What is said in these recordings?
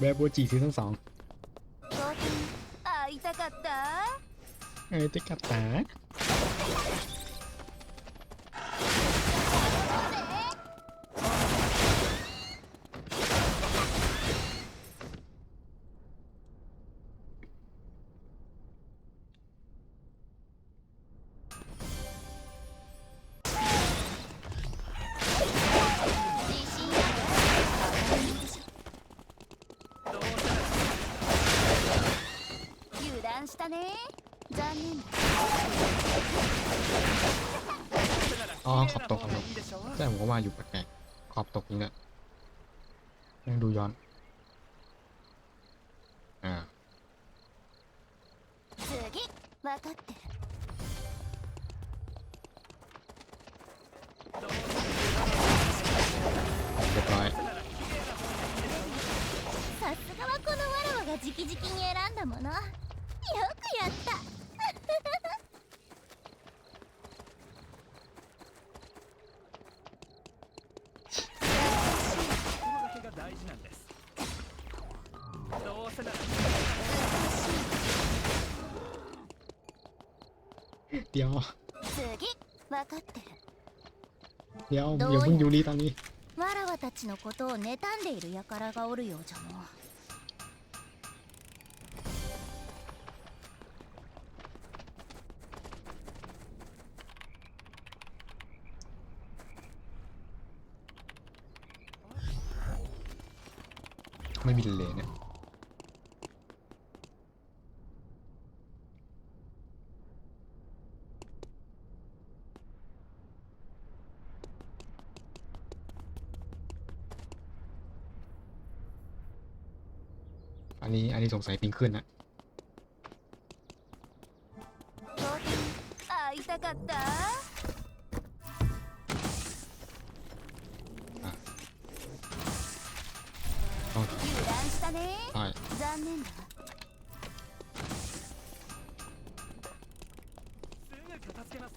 แบบบัวจีซีซั่นสอง ゴーテン会いたかった เอ้ยจะกั 分かってる。さすがはこのわらわが直々に選んだもの。 เดี๋ยว 次分かってる เดี๋ยวอย่าเพิ่งยูรีตอนนี้ わらわたちのことを妬んでいる輩がおるようじゃの ไม่มีเลยเนี่ย สงสัยปิงขึ้นนะ ゴーテン会いたかった ต้อง 油断したね ใช่ 残念だわすぐ片付けます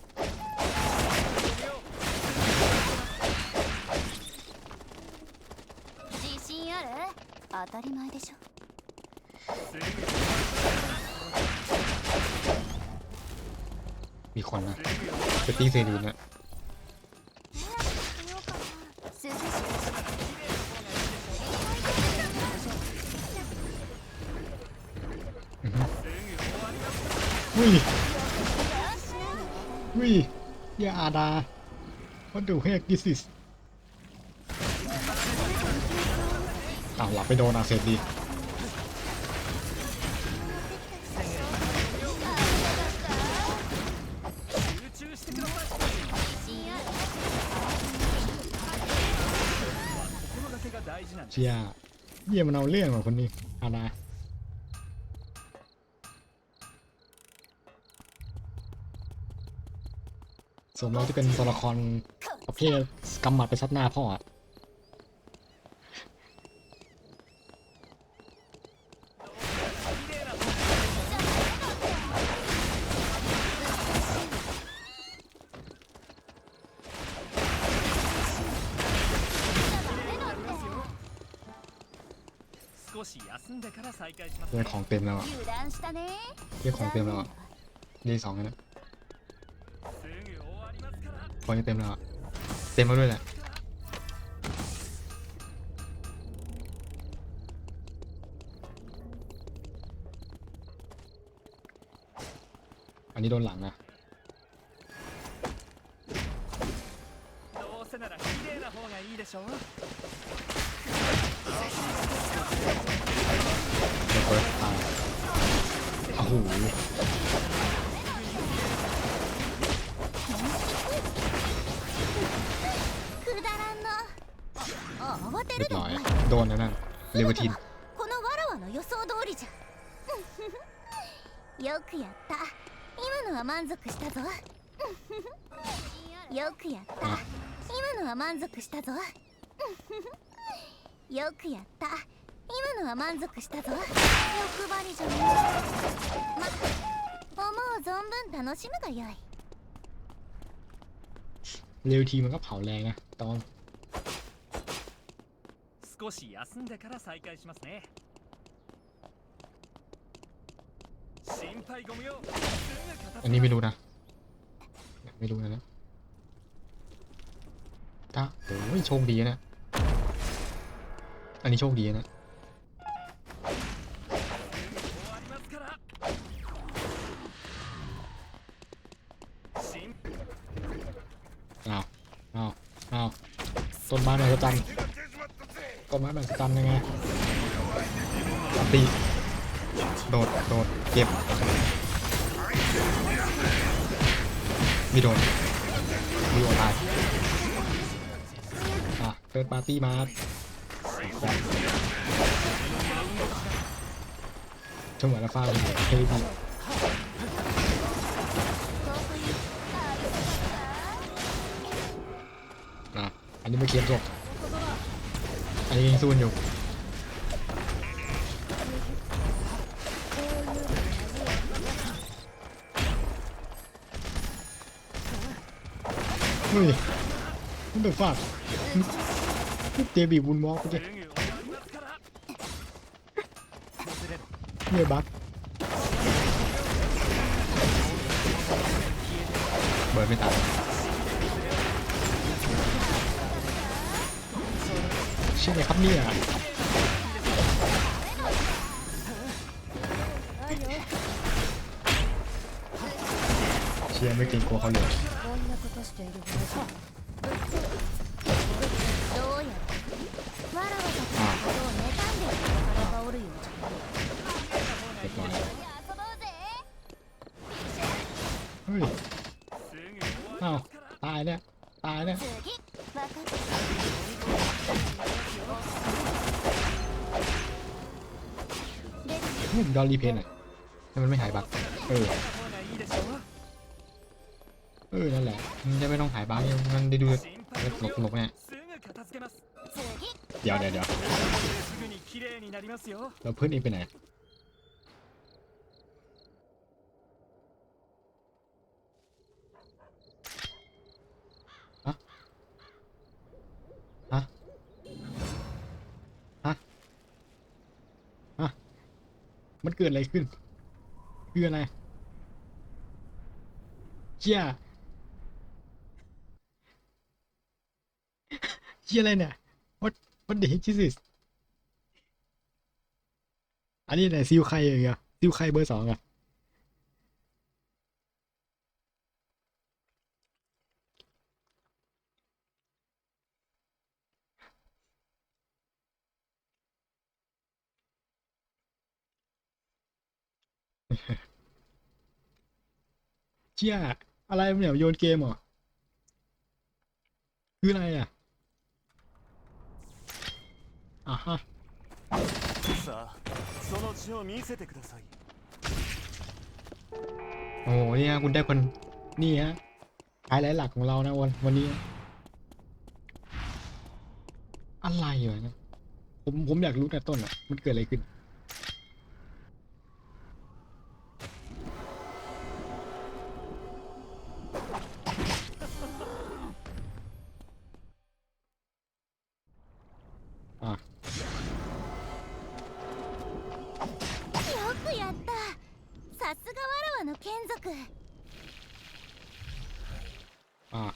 自信ある当たり前でしょすぐ มีคนนะไปตีเซรีนเนี่ยวิ่งวิ่งยาอาดาเขาดูแฮกิสิสอ้าวหลับไปโดนอาเซดี เชียเยี่ยมันเอาเรื่องว่ะคนนี้อาณาสมแล้วที่เป็นตัวละครประเภทกำหมัดไปซัดหน้าพ่ออะ เรื่องของเต็มแล้วอะ 油断したね เรื่องของเต็มแล้วอะดีสองแล้วนะ すぐ終わりますから พอนี้เต็มแล้วอะเต็มแล้วด้วยแหละ อันนี้โดนหลังนะ どうせなら綺麗な方がいいでしょう เดี๋ยวเปิดตายโอ้โห くだらんなあ慌て เรี る ยบ で ร้อย ない โดนแล้วนั่นเลเวทิน このわらわの予想通りじゃよくやった今のは満足したぞよくやった今のは満足したぞよくやった のは満足したぞ欲張りじゃねま思う存分楽しむがよいเร็วทีมันก็เผาแรงนะตอน少し休んでから再開しますね心配ご無用อันนี้ไม่รู้นะไม่รู้นะนะถ้าโอ้ยโชคดีนะอันนี้โชคดีนะ ต้นไม้มหัศจรรย์ต้นไม้มหัศจรรย์ยังไงตีโดดโดดเก็บมีโดนมีโอตายอะเติดปาร์ตี้มาจังหวะละฟ้าเลยเฮ้ย อันนี้ไม่เก็บหรอกอันนี้ยิงซูนอยู่เฮ้ยมันเป็นฟาดเตบีบุญมอกเลยเนี่ยบัก ช่ไหมครับเนี่ยเชียร์ไม่เกรงกลัวเขาเลยเฮ้ยอ้าวตายเนี่ย ตายเนี่ย ดอลรีเพนอะให้มันไม่หายบักเออเออนั่นแหละมันจะไม่ต้องหายบักมันได้ดูหลบหลบเนี่ยเดี๋ยวเดี๋ยวเดี๋ยวเราเพื่อนเองไปไหน มันเกิดอะไรขึ้น คืออะไรเชี่ยเชี่ยอะไรเนี่ย what what the heck is this อันนี้ไหนซิลใครอย่างเงี้ยซิลใครเบอร์สองอะ เชี่ยอะไรมันเนี่ยโยนเกมเหรอ คืออะไรอ่ะอ่ะฮะ さあその血を見せてください โอ้โหเนี่ยคุณได้คนนี่ฮะไฮไลท์หลักของเรานะวันวันนี้ อะไรวะเนี่ยผมผมอยากรู้แต่ต้นอ่ะ มันเกิดอะไรขึ้น อ่า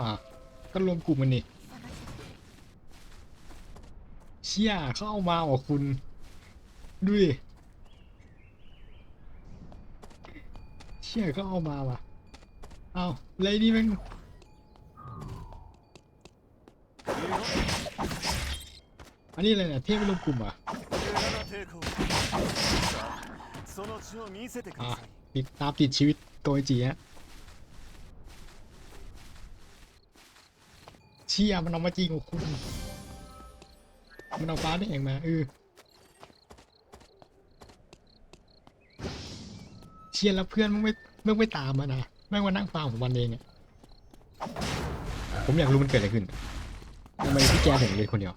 อ่าก็รวมกลุ่มมันนี่เชี่ยเขาเอามาว่ะคุณดูดิเชี่ยก็เอามาว่ะเอาเลยนี่มันอันนี้อะไรเนี่ยเทพรวมกลุ่มอะ อะติดตามติดชีวิตโกยจีฮะเชี่ยมันเอามาจริงของคุณมันเอาฟ้าได้เองมาเออเชี่ยแล้วเพื่อนมึงไม่มึงไม่ตามมานะแม่งมานั่งฟังผมวันเองอะผมอยากรู้มันเกิดอะไรขึ้นทำไมพี่แกถึงเล่นคนเดียว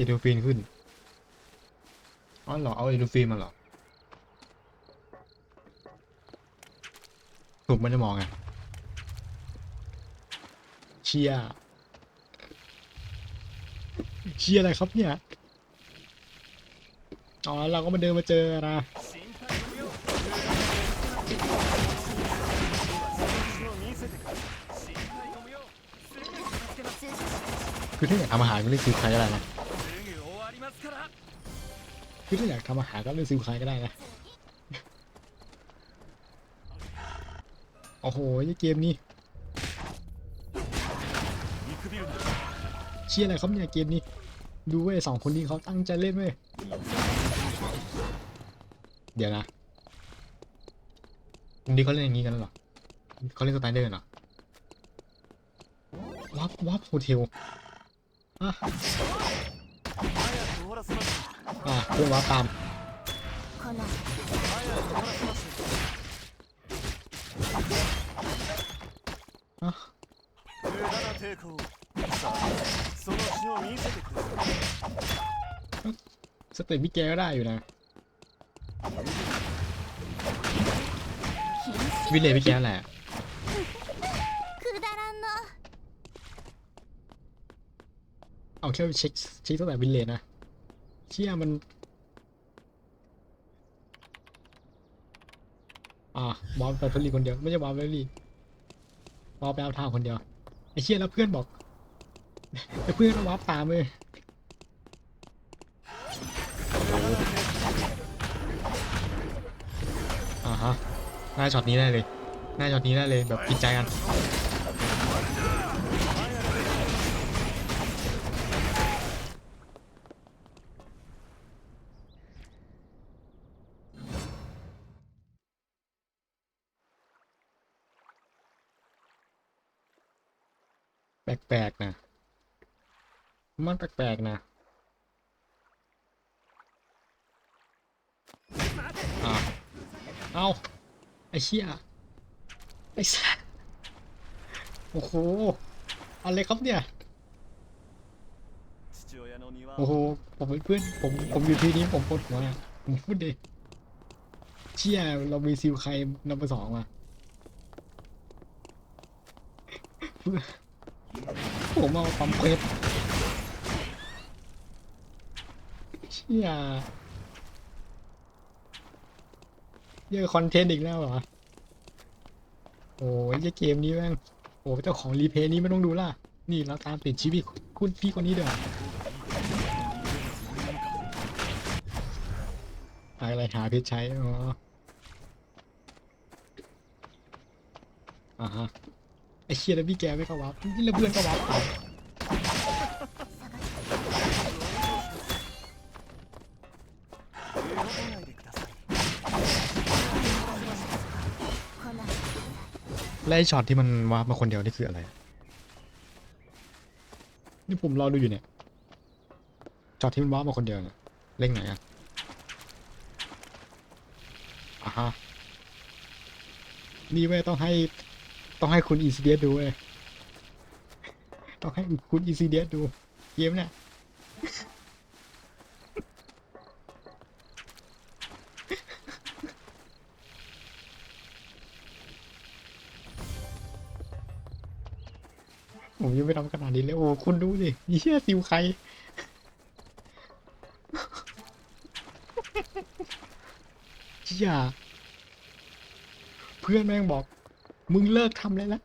เอโดฟินขึ้น อ๋อหรอ เอาเอโดฟินมาหรอถูกมันจะมองไง เชียเชียอะไรครับเนี่ย อ๋อ เราก็มาเดินมาเจอนะคือถ้าอยากทำอาหารไม่ได้คือใครอะไรนะ คือถ้าอยากทำอาหารก็เลือกซื้อขายก็ได้นะ โอ้โหยี่เกมนี้ เชียอะไรเขาเนี่ยเกมนี้ ดูเว้ยสองคนนี้เขาตั้งใจเล่นเว้ย เดี๋ยวนะนี่เขาเล่นอย่างนี้กันหรอเขาเล่นสไปเดอร์เหรอวับวับโฮเทลอะ อะขึ้นว่าตามอะสเตปพี่แก็ได้อยู่นะวินเลพี่แกแหละเอาแค่เช็คเช็คตั้งแต่วินเลนะ เชี่ยมัน อะบอลไปฟรีคนเดียว ไม่ใช่บอลไปฟรีบอลไปเอาทางคนเดียว ไอ้เชี่ยแล้วเพื่อนบอกแล้วเพื่อนวับตามเลยอ่าฮะน่าช็อตนี้ได้เลยน่าช็อตนี้ได้เลยแบบผิดใจกัน แปลกๆนะ มันแปลกๆนะอะเอาไอ้เชี่ยไอ้สัสโอ้โห อะไรครับเนี่ย โอ้โห ผมเพื่อน ผม ผมอยู่ที่นี้ผมปวดหัวนะผมพูดดิเชี่ยเรามีซิลใครนับไปสองมา ผมเอาปั๊มเพชรเชี่ยเยอะคอนเทนต์อีกแล้วเหรอ โอ้ยเกมนี้แม่งโอ้เจ้าของรีเพย์นี้ไม่ต้องดูล่ะ นี่เราตามติดชีวิตคุณพี่คนนี้เด้ออะไรหาเพชรใช้ อ๋ออ่าฮะ ไอ้เชียร์แล้วพี่แกไม่เขาวับพี่ระเบื่อนเขาวับไล่ช็อตที่มันวาร์มาคนเดียวนี่คืออะไร นี่ผมรอดูอยู่เนี่ยช็อตที่มันวาร์มาคนเดียวเนี่ยเล่งไหนอะอะฮะนี่เว้ต้องให้ ต้องให้คุณอีซีเดียดูเว้ยต้องให้คุณอีซีเดียดูเกมเนี่ยผมยังไม่ทำขนาดนี้เลย โอ้ คุณดูดิเฮียซิวใครเฮียเพื่อนแม่งบอก มึงเลิกทำเลยละ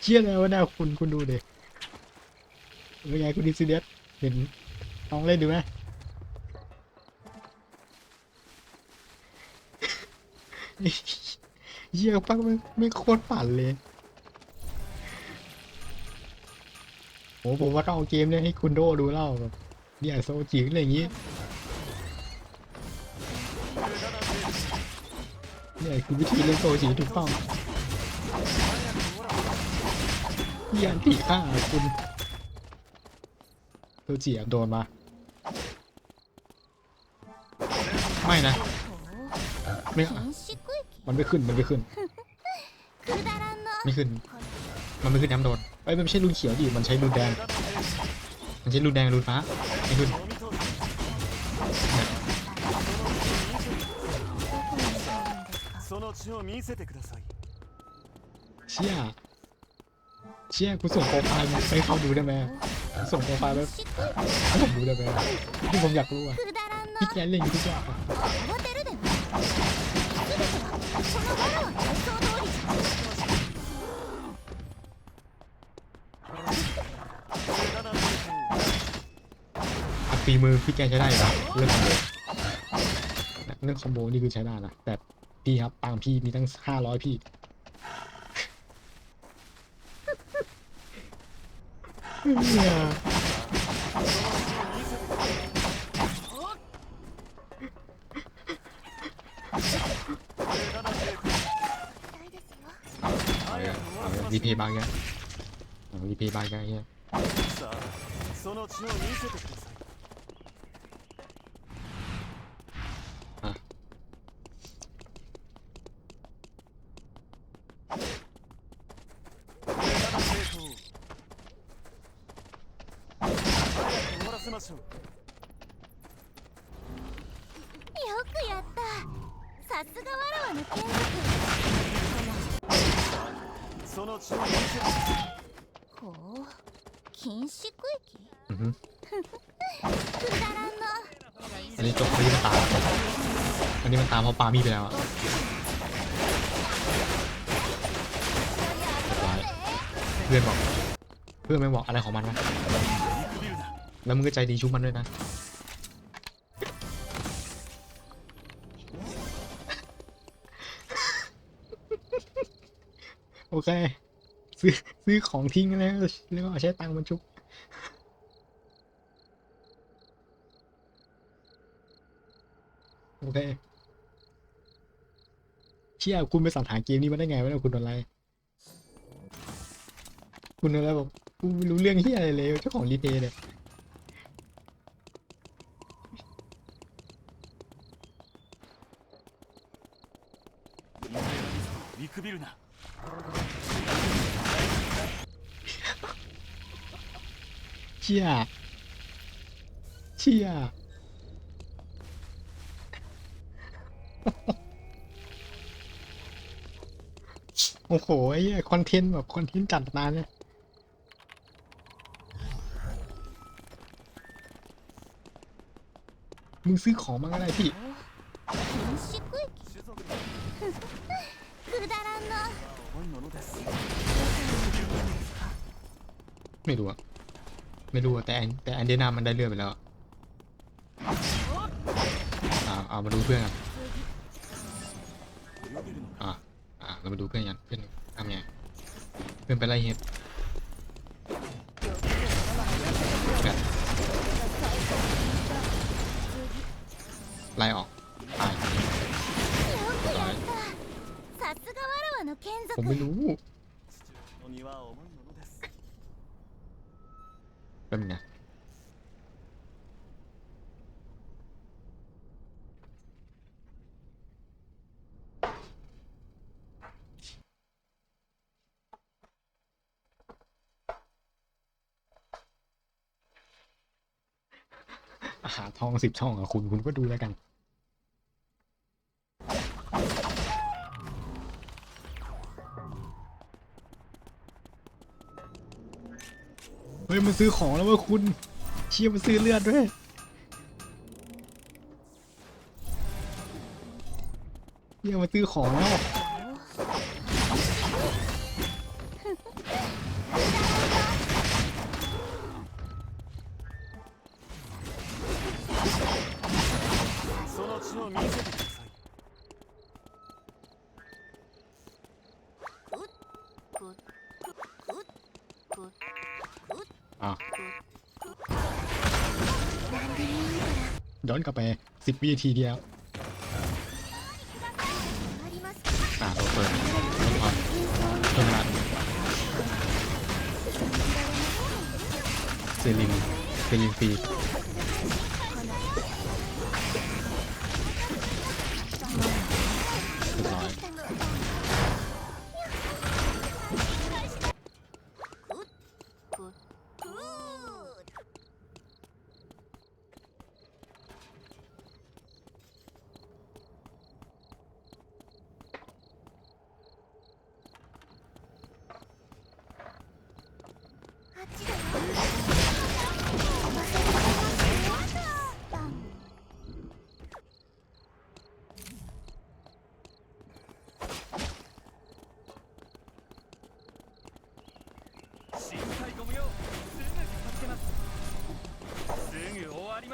เชี่ยแล้วะเนะคุณคุณดูดิเป็นไงคุณดิซิเดียสเห็นลองเล่นดูไหมเยี่ยปักไม่ไม่โคตรปั่นเลยโอ้ผมว่าต้องเอาเกมเนี่ยให้คุณโดดูเล่าแบบ เนี่ยโซจิ๋งอะไรอย่างงี้เนี่ยคือวิธีเล่นโซจิ๋งถูกต้องยานตีอ้าคุณโซจิ๋งโดนมาไม่นะไม่มันไม่ขึ้นมันไม่ขึ้นไม่ขึ้น มันไม่ขึ้นน้ำโดนไอ้มัไม่ใช่รุนเขียวดิมันใช้รุนแดง มันใช้รุนแดงรุนฟ้า ไม่ขึ้นเชี่ยเชี่ยคุณส่งโปรไฟล์ไปเขาดูได้ไหมส่งโปรไฟล์ไปให้ผมดูได้ไหมที่ผมอยากรู้อะพี่แกเล่นทุกอย่าีมือพี่แกใช้ได้ครับเรื่องคอมโบเรื่องคอมโบนี่คือใช้ได้นะแต่พี่ครับตามพี่มีตั้งห้าร้อยพี่รีเพย์บางอย่างรีเพย์บางอย่เนี่ย ましょうよくやったさすがわらわの剣その血を見せてください族ほう禁止区域 อือฮึ くだらんの อันนี้จบอันนี้มันตามอันนี้มันตามเพราะปามีไปแล้วอะเรียบร้อยเพื่อนบอก เพื่อนไม่บอกอะไรของมันวะ 見くびるな แล้วมึงก็ใจดีชุบมันด้วยนะ โอเค ซื้อซื้อของทิ้งแล้วแล้วก็เอาใช้ตังค์มันชุบโอเค เชี่ยคุณไปสั่งหาเกมนี้มาได้ไงวะเนี่ยคุณอะไร คุณอะไรบอกกูไม่รู้เรื่องที่อะไรเลยเจ้าของรีเพย์เนี่ย くびるな เชี่ยเชี่ย โอ้โหไอ้เหี้ยคอนเทนต์แบบคอนเทนต์จัดมาเนี่ย มึงซื้อของมาก็ได้พี่ ไม่รู้อะไม่รู้อะแต่แต่อันเดนามันได้เลือดไปแล้วอ่าเอามาดูเพื่อนกัอ่าอ่าเรามาดูเพื่อนกันเพื่อนทำไงเพื่อนไปไล่เห็ดไล่ออกตายผมไม่รู้ หาทองสิบช่องอะคุณคุณก็ดูแล้วกัน เฮ้ยมันซื้อของแล้วว่าคุณ เชี่ยมันซื้อเลือดด้วยเชียมันซื้อของแล้ว ย้อนกลับไป10วิทีเดียว อ่าเราเปิดควต้องรัดเซลิงเซลิงฟี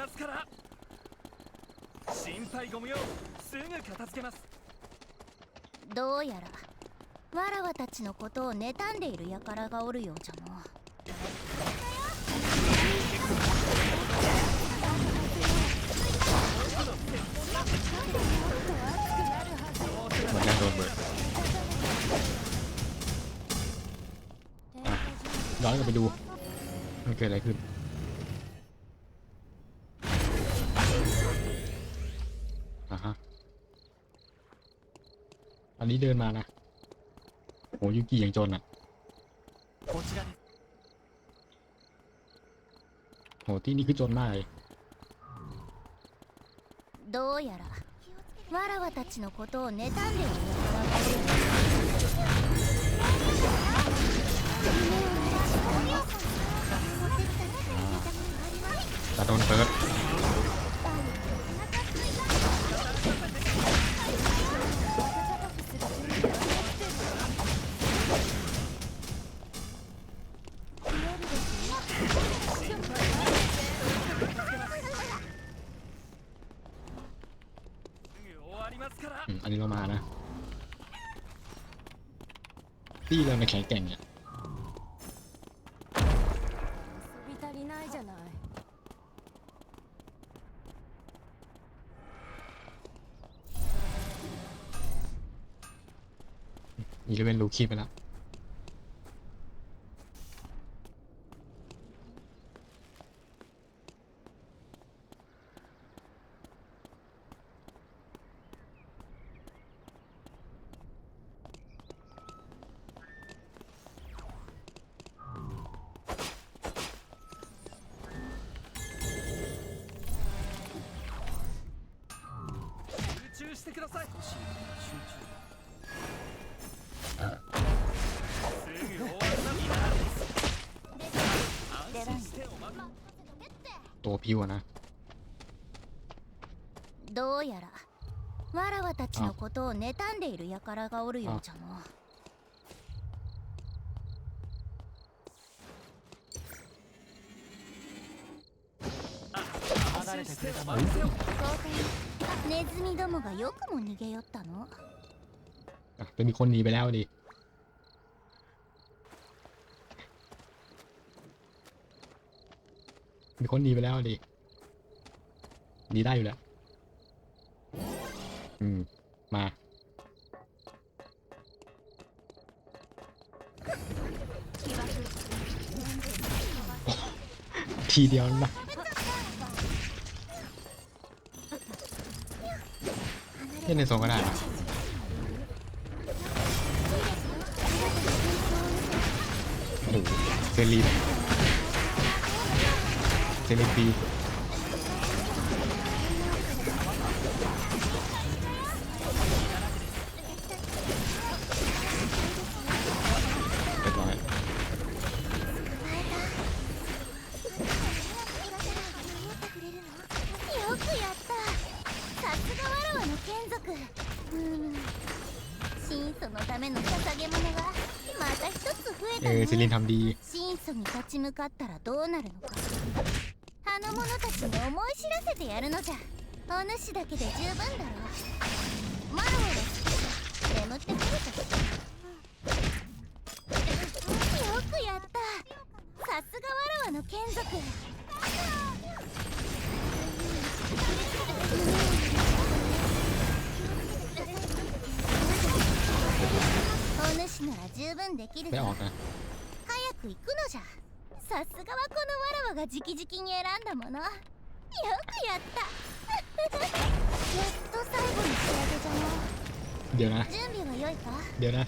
ますから心配ご無用すぐ片付けますどうやらわらわたちのことを妬んでいる輩がおるようじゃのเหมือนแรงโดนเบิร์ดอ่ะย้อนกลับไปดู มันเกิดอะไรขึ้น นนี้เดินมานะ โหยูกิยังจนอ่ะ こちらです โหที่นี่คือจนมากเลย どうやらわらわたちのことを妬んでいる輩がおるようじゃ แต่โดนเฟิร์ส อืมอันนี้เรามานะที่เราในแข็งแกร่งเนี่ย 遊び足りないじゃない อีเลเวนรูคีไปแล้ว ตัวพิวอะนะ どうやらわらわたちのことを妬んでいる輩がおるようじゃの安心してお待ちせよネズミどもがよくも逃げ寄ったの อ่ะจะมีคนหนีไปแล้วดิ มีคนหนีไปแล้วดิหนีได้อยู่แล้วอืม มา ทีเดียวนะเล่นในโซนก็ได้โอ้โหเซรี นเ向かったらどうなるのか。あの者たちに思い知らせてやるのじゃ。お主だけで十分だろう。マロウが眠ってくると。よくやった。さすがワロワの眷属。お主なら十分できる早く行くのじゃ。さすがはこのわらわが直々に選んだものよくやったやっと最後の仕上げじゃの เดี๋ยวนะ 準備は良いか เดี๋ยวนะ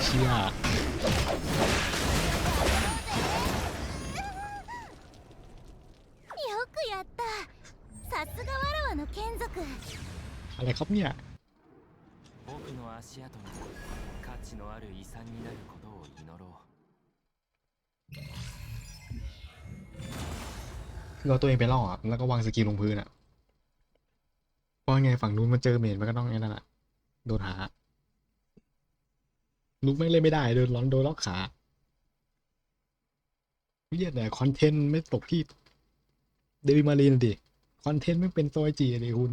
เชี่ย อไรครับเนี่ยเอาตัวเองไปล่อแล้วก็วางสกิลลงพื้นอะเพราะไงฝั่งนู้นมันเจอเมนมันก็ต้องไงนั่นแหละโดนหาลุกไม่เล่นไม่ได้โดนล้อนโดนล็อกขาเยี่ยดแต่คอนเทนต์ไม่ตกที่เดวิมารีนดิ คอนเทนต์ไม่เป็นโซยจีเลยคุณ